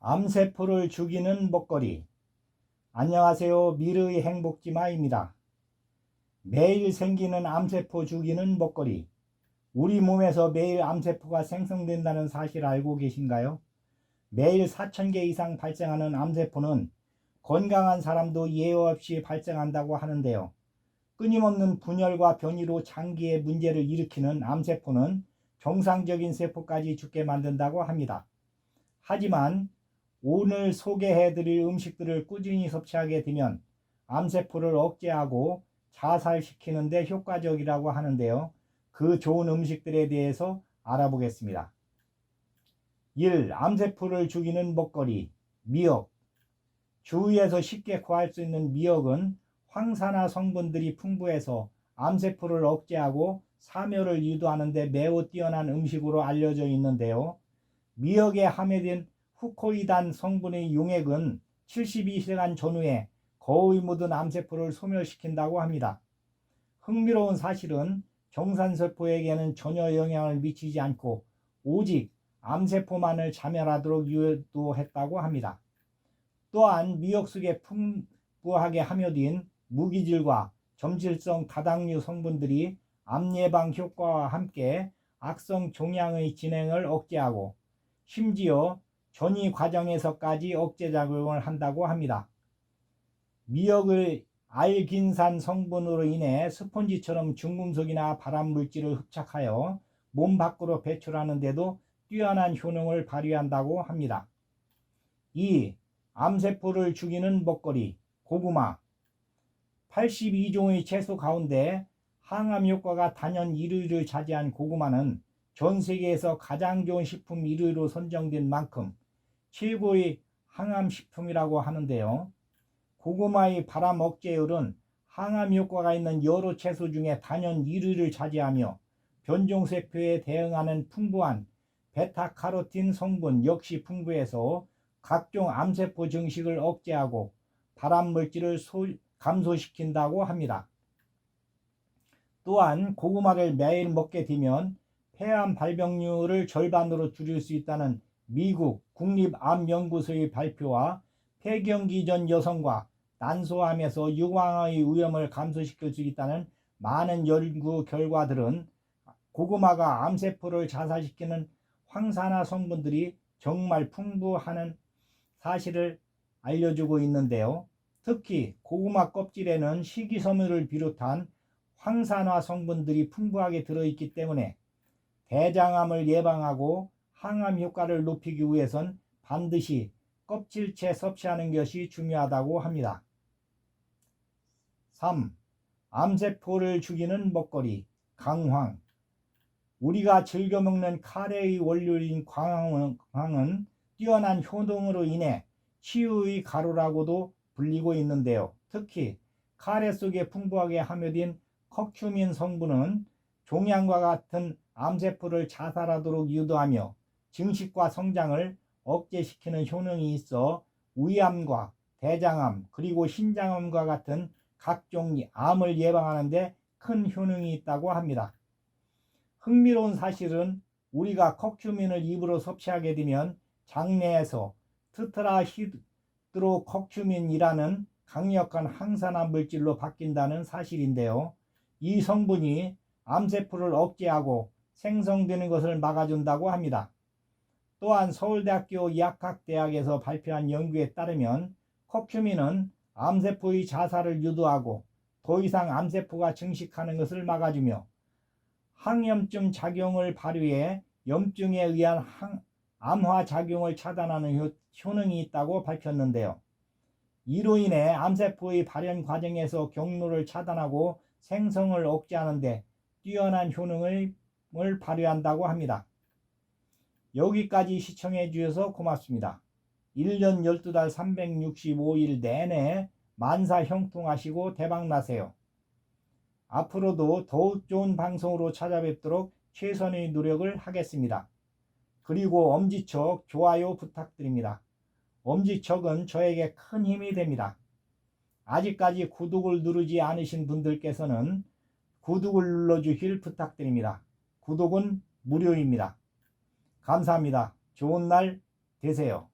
암세포를 죽이는 먹거리. 안녕하세요. 미르의 행복지마입니다. 매일 생기는 암세포 죽이는 먹거리. 우리 몸에서 매일 암세포가 생성된다는 사실 알고 계신가요? 매일 4,000개 이상 발생하는 암세포는 건강한 사람도 예외 없이 발생한다고 하는데요. 끊임없는 분열과 변이로 장기에 문제를 일으키는 암세포는 정상적인 세포까지 죽게 만든다고 합니다. 하지만 오늘 소개해드릴 음식들을 꾸준히 섭취하게 되면 암세포를 억제하고 자살시키는 데 효과적이라고 하는데요. 그 좋은 음식들에 대해서 알아보겠습니다. 1. 암세포를 죽이는 먹거리 미역 주위에서 쉽게 구할 수 있는 미역은 황산화 성분들이 풍부해서 암세포를 억제하고 사멸을 유도하는 데 매우 뛰어난 음식으로 알려져 있는데요. 미역에 함유된 후코이단 성분의 용액은 72시간 전후에 거의 모든 암세포를 소멸시킨다고 합니다. 흥미로운 사실은 정산세포에게는 전혀 영향을 미치지 않고 오직 암세포만을 자멸하도록 유도했다고 합니다. 또한 미역 속에 풍부하게 함유된 무기질과 점질성 다당류 성분들이 암 예방 효과와 함께 악성 종양의 진행을 억제하고 심지어 전이 과정에서까지 억제 작용을 한다고 합니다. 미역을 알긴산 성분으로 인해 스펀지처럼 중금속이나 발암 물질을 흡착하여 몸 밖으로 배출하는데도 뛰어난 효능을 발휘한다고 합니다. 2. 암세포를 죽이는 먹거리 고구마 82종의 채소 가운데 항암 효과가 단연 1위를 차지한 고구마는 전 세계에서 가장 좋은 식품 1위로 선정된 만큼 최고의 항암 식품이라고 하는데요. 고구마의 발암 억제율은 항암 효과가 있는 여러 채소 중에 단연 1위를 차지하며 변종세포에 대응하는 풍부한 베타카로틴 성분 역시 풍부해서 각종 암세포 증식을 억제하고 발암 물질을 소, 감소시킨다고 합니다. 또한 고구마를 매일 먹게 되면 폐암 발병률을 절반으로 줄일 수 있다는 미국 국립암연구소의 발표와 폐경기 전 여성과 난소암에서 유방의 위험을 감소시킬 수 있다는 많은 연구 결과들은 고구마가 암세포를 자살시키는 황산화 성분들이 정말 풍부하는 사실을 알려주고 있는데요. 특히 고구마 껍질에는 식이섬유를 비롯한 황산화 성분들이 풍부하게 들어있기 때문에 대장암을 예방하고 항암 효과를 높이기 위해선 반드시 껍질째 섭취하는 것이 중요하다고 합니다. 3. 암세포를 죽이는 먹거리 강황 우리가 즐겨 먹는 카레의 원료인 광황은 뛰어난 효능으로 인해 치유의 가루라고도 불리고 있는데요. 특히 카레 속에 풍부하게 함유된 커큐민 성분은 종양과 같은 암세포를 자살하도록 유도하며 증식과 성장을 억제시키는 효능이 있어 위암과 대장암 그리고 신장암과 같은 각종 암을 예방하는데 큰 효능이 있다고 합니다. 흥미로운 사실은 우리가 커큐민을 입으로 섭취하게 되면 장내에서 트트라히드로커큐민이라는 강력한 항산화 물질로 바뀐다는 사실인데요. 이 성분이 암세포를 억제하고 생성되는 것을 막아준다고 합니다. 또한 서울대학교 약학대학에서 발표한 연구에 따르면 커큐민은 암세포의 자살을 유도하고 더 이상 암세포가 증식하는 것을 막아주며 항염증 작용을 발휘해 염증에 의한 항, 암화 작용을 차단하는 효, 효능이 있다고 밝혔는데요. 이로 인해 암세포의 발현 과정에서 경로를 차단하고 생성을 억제하는데 뛰어난 효능을 발휘한다고 합니다. 여기까지 시청해 주셔서 고맙습니다. 1년 12달 365일 내내 만사 형통하시고 대박나세요. 앞으로도 더욱 좋은 방송으로 찾아뵙도록 최선의 노력을 하겠습니다. 그리고 엄지척 좋아요 부탁드립니다. 엄지척은 저에게 큰 힘이 됩니다. 아직까지 구독을 누르지 않으신 분들께서는 구독을 눌러주길 부탁드립니다. 구독은 무료입니다. 감사합니다. 좋은 날 되세요.